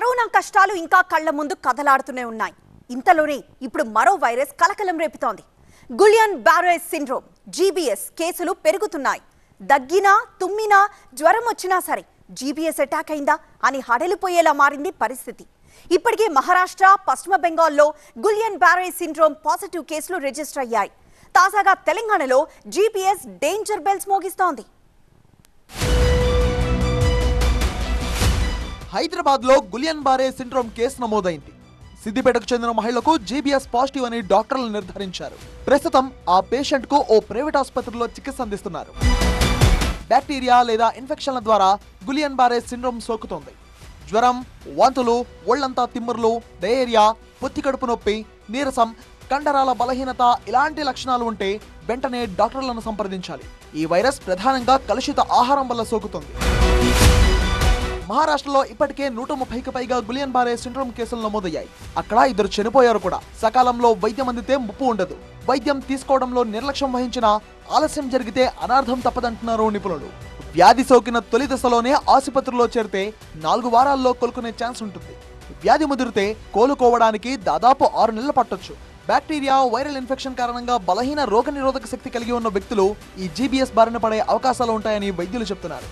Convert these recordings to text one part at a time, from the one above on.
Corona కష్టాలు ఇంకా కళ్ళ ముందు కదలాడుతూనే ఉన్నాయి. ఇంతలోనే ఇప్పుడు మరో వైరస్ కలకలం రేపుతోంది. గులియన్ బ్యారోయస్ సిండ్రోమ్ జీబీఎస్ కేసులు పెరుగుతున్నాయి. దగ్గినా తుమ్మినా జ్వరం వచ్చినా సరే జీబీఎస్ అటాక్ అయిందా అని హడలిపోయేలా మారింది పరిస్థితి. ఇప్పటికే మహారాష్ట్ర పశ్చిమ బెంగాల్లో గులియన్ బ్యారోయస్ సిండ్రోమ్ పాజిటివ్ కేసులు రిజిస్టర్ అయ్యాయి. తాజాగా తెలంగాణలో జీబీఎస్ డేంజర్ బెల్స్ మోగిస్తోంది. హైదరాబాద్లో గులియన్ బారే సిండ్రోమ్ కేసు నమోదైంది. సిద్దిపేటకు చెందిన మహిళకు జీబీఎస్ పాజిటివ్ అని డాక్టర్లు నిర్ధారించారు. ప్రస్తుతం ఆ పేషెంట్కు ఓ ప్రైవేట్ ఆసుపత్రిలో చికిత్స అందిస్తున్నారు. బ్యాక్టీరియా లేదా ఇన్ఫెక్షన్ల ద్వారా గులియన్ బారే సిండ్రోమ్ సోకుతోంది. జ్వరం వాంతులు ఒళ్ళంతా తిమ్మరులు డయేరియా పొత్తికడుపు నొప్పి నీరసం కండరాల బలహీనత ఇలాంటి లక్షణాలు ఉంటే వెంటనే డాక్టర్లను సంప్రదించాలి. ఈ వైరస్ ప్రధానంగా కలుషిత ఆహారం వల్ల సోకుతుంది. మహారాష్ట్రలో ఇప్పటికే నూట ముప్పైకి పైగా గులియన్ బారే సిండ్రోమ్ కేసులు నమోదయ్యాయి. అక్కడ ఇద్దరు చనిపోయారు కూడా. సకాలంలో వైద్యం అందితే ముప్పు ఉండదు. వైద్యం తీసుకోవడంలో నిర్లక్ష్యం వహించిన ఆలస్యం జరిగితే అనార్థం తప్పదంటున్నారు నిపుణులు. వ్యాధి సోకిన తొలి దశలోనే ఆసుపత్రిలో చేరితే నాలుగు వారాల్లో కోలుకునే ఛాన్స్ ఉంటుంది. వ్యాధి ముదిరితే కోలుకోవడానికి దాదాపు ఆరు నెలలు పట్టొచ్చు. బ్యాక్టీరియా వైరల్ ఇన్ఫెక్షన్ కారణంగా బలహీన రోగనిరోధక శక్తి కలిగి ఉన్న వ్యక్తులు ఈ జీబీఎస్ బారిన పడే అవకాశాలు ఉంటాయని వైద్యులు చెప్తున్నారు.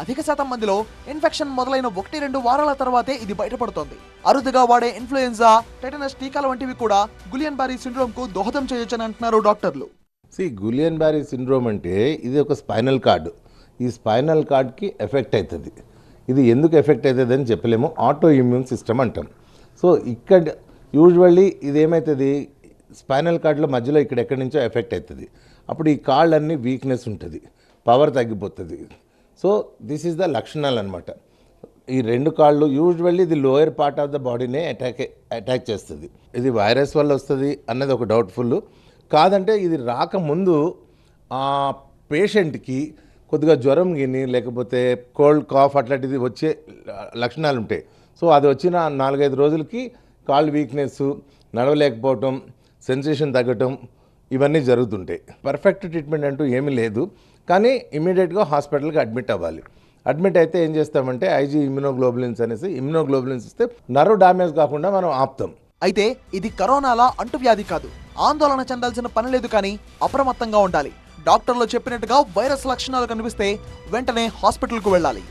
అధిక శాతం మందిలో ఇన్ఫెక్షన్ మొదలైన ఒకటి రెండు వారాల తర్వాతే ఇది బయటపడుతోంది. అరుదుగా వాడే ఇన్ఫ్లుయెన్జా టెటనస్ టీకాల వంటివి కూడా గులియన్ బారీ సిండ్రోమ్కు దోహదం చేయొచ్చని అంటున్నారు డాక్టర్లు. సి గులియన్ బారీ సిండ్రోమ్ అంటే ఇది ఒక స్పైనల్ కార్డు. ఈ స్పైనల్ కార్డ్కి ఎఫెక్ట్ అవుతుంది ఇది ఎందుకు ఎఫెక్ట్ అవుతుంది అని చెప్పలేము. ఆటో ఇమ్యూన్ సిస్టమ్ అంటాం. సో ఇక్కడ యూజువల్లీ ఇది ఏమవుతుంది స్పైనల్ కార్డ్లో మధ్యలో ఇక్కడ ఎక్కడి నుంచో ఎఫెక్ట్ అవుతుంది అప్పుడు ఈ కాళ్ళన్నీ వీక్నెస్ ఉంటుంది. పవర్ తగ్గిపోతుంది. సో దిస్ ఈజ్ ద లక్షణాలు అనమాట ఈ రెండు కాళ్ళు యూజువల్లీ ఇది లోయర్ పార్ట్ ఆఫ్ ద బాడీనే అటాక్ అటాక్ చేస్తుంది. ఇది వైరస్ వల్ల వస్తుంది అన్నది ఒక డౌట్ఫుల్. కాదంటే ఇది రాకముందు ఆ పేషెంట్కి కొద్దిగా జ్వరం గిని లేకపోతే కోల్డ్ కాఫ్ అట్లాంటిది వచ్చే లక్షణాలు ఉంటాయి. సో అది వచ్చిన నాలుగైదు రోజులకి కాళ్ళు వీక్నెస్ నడవలేకపోవటం సెన్సేషన్ తగ్గటం ఇవన్నీ జరుగుతుంటాయి పర్ఫెక్ట్ ట్రీట్మెంట్ అంటూ ఏమీ లేదు. కానీ ఇమీడియట్గా హాస్పిటల్కి అడ్మిట్ అవ్వాలి. అడ్మిట్ అయితే ఏం చేస్తామంటే ఐజీ ఇమ్యునోగ్లోబులిన్స్ అనేసి ఇమ్యునోగ్లోబులిన్స్ ఇస్తే నర్వ్ డ్యామేజ్ కాకుండా మనం ఆపుతాం. అయితే ఇది కరోనాలా అంటువ్యాధి కాదు. ఆందోళన చెందాల్సిన పని లేదు కానీ అప్రమత్తంగా ఉండాలి. డాక్టర్లు చెప్పినట్టుగా వైరస్ లక్షణాలు కనిపిస్తే వెంటనే హాస్పిటల్కు వెళ్ళాలి.